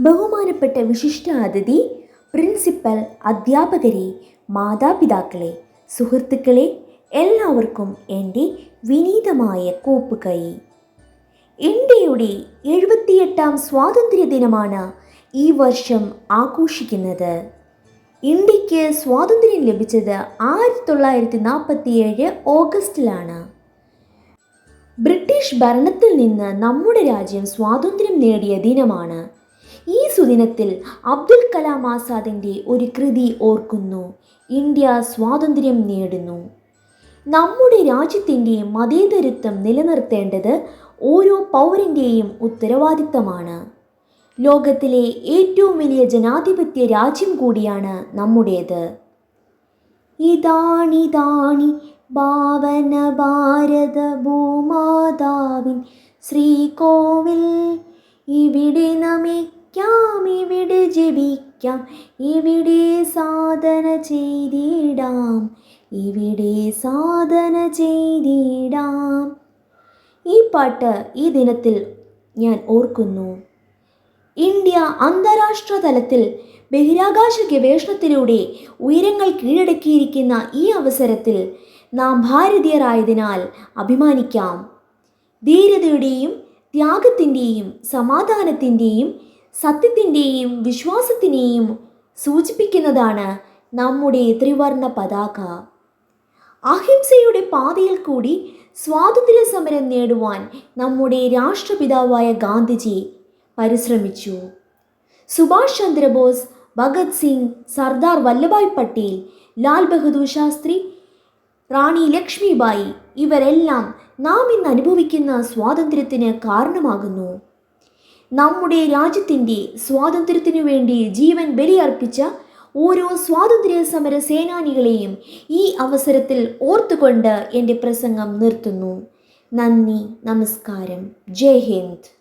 ബഹുമാനപ്പെട്ട വിശിഷ്ട അതിഥി പ്രിൻസിപ്പൽ അധ്യാപകരെ മാതാപിതാക്കളെ സുഹൃത്തുക്കളെ എല്ലാവർക്കും എന്റെ വിനീതമായ കൂപ്പുകൈ. ഇന്ത്യയുടെ എഴുപത്തിയെട്ടാം സ്വാതന്ത്ര്യ ദിനമാണ് ഈ വർഷം ആഘോഷിക്കുന്നത്. ഇന്ത്യയ്ക്ക് സ്വാതന്ത്ര്യം ലഭിച്ചത് ആയിരത്തി തൊള്ളായിരത്തി നാൽപ്പത്തിയേഴ് ഓഗസ്റ്റിലാണ്. ബ്രിട്ടീഷ് ഭരണത്തിൽ നിന്ന് നമ്മുടെ രാജ്യം സ്വാതന്ത്ര്യം നേടിയ ദിനമാണ്. ഈ സുദിനത്തിൽ അബ്ദുൽ കലാം ആസാദിന്റെ ഒരു കൃതി ഓർക്കുന്നു. ഇന്ത്യ സ്വാതന്ത്ര്യം നേടുന്നു. നമ്മുടെ രാജ്യത്തിന്റെ മതേതരത്വം നിലനിർത്തേണ്ടത് ഓരോ പൗരന്റെയും ഉത്തരവാദിത്തമാണ്. ലോകത്തിലെ ഏറ്റവും വലിയ ജനാധിപത്യ രാജ്യം കൂടിയാണ് നമ്മുടേത്. ഇതാണിതാണി ഭാവന ഭാരത ഭൂമാതാവിൻ ശ്രീകോവിൽ ഇവിടെ നമിക്കാം ഇവിടെ ജപിക്കാം ഇവിടെ സാധന ചെയ്തിടാം ഇവിടെ സാധന ചെയ്തിടാം. ഈ പാട്ട് ഈ ദിനത്തിൽ ഞാൻ ഓർക്കുന്നു. ഇന്ത്യ അന്താരാഷ്ട്ര തലത്തിൽ ബഹിരാകാശ ഗവേഷണത്തിലൂടെ ഉയരങ്ങൾ കീഴടക്കിയിരിക്കുന്ന ഈ അവസരത്തിൽ നാം ഭാരതീയരായതിനാൽ അഭിമാനിക്കാം. ധീരതയുടെയും ത്യാഗത്തിന്റെയും സമാധാനത്തിന്റെയും സത്യത്തിന്റെയും വിശ്വാസത്തിനെയും സൂചിപ്പിക്കുന്നതാണ് നമ്മുടെ ത്രിവർണ പതാക. അഹിംസയുടെ പാതയിൽ കൂടി സ്വാതന്ത്ര്യ സമരം നേടുവാൻ നമ്മുടെ രാഷ്ട്രപിതാവായ ഗാന്ധിജി പരിശ്രമിച്ചു. സുഭാഷ് ചന്ദ്രബോസ് ഭഗത് സിംഗ് സർദാർ വല്ലഭായ് പട്ടേൽ ലാൽ ബഹദൂർ ശാസ്ത്രി റാണി ലക്ഷ്മിബായി ഇവരെല്ലാം നാം ഇന്ന് അനുഭവിക്കുന്ന സ്വാതന്ത്ര്യത്തിന് കാരണമാകുന്നു. നമ്മുടെ രാജ്യത്തിന്റെ സ്വാതന്ത്ര്യത്തിനു വേണ്ടി ജീവൻ ബലിയർപ്പിച്ച ഓരോ സ്വാതന്ത്ര്യ സമര സേനാനികളെയും ഈ അവസരത്തിൽ ഓർത്തുകൊണ്ട് എന്റെ പ്രസംഗം നിർത്തുന്നു. നന്ദി നമസ്കാരം. ജയ് ഹിന്ദ്.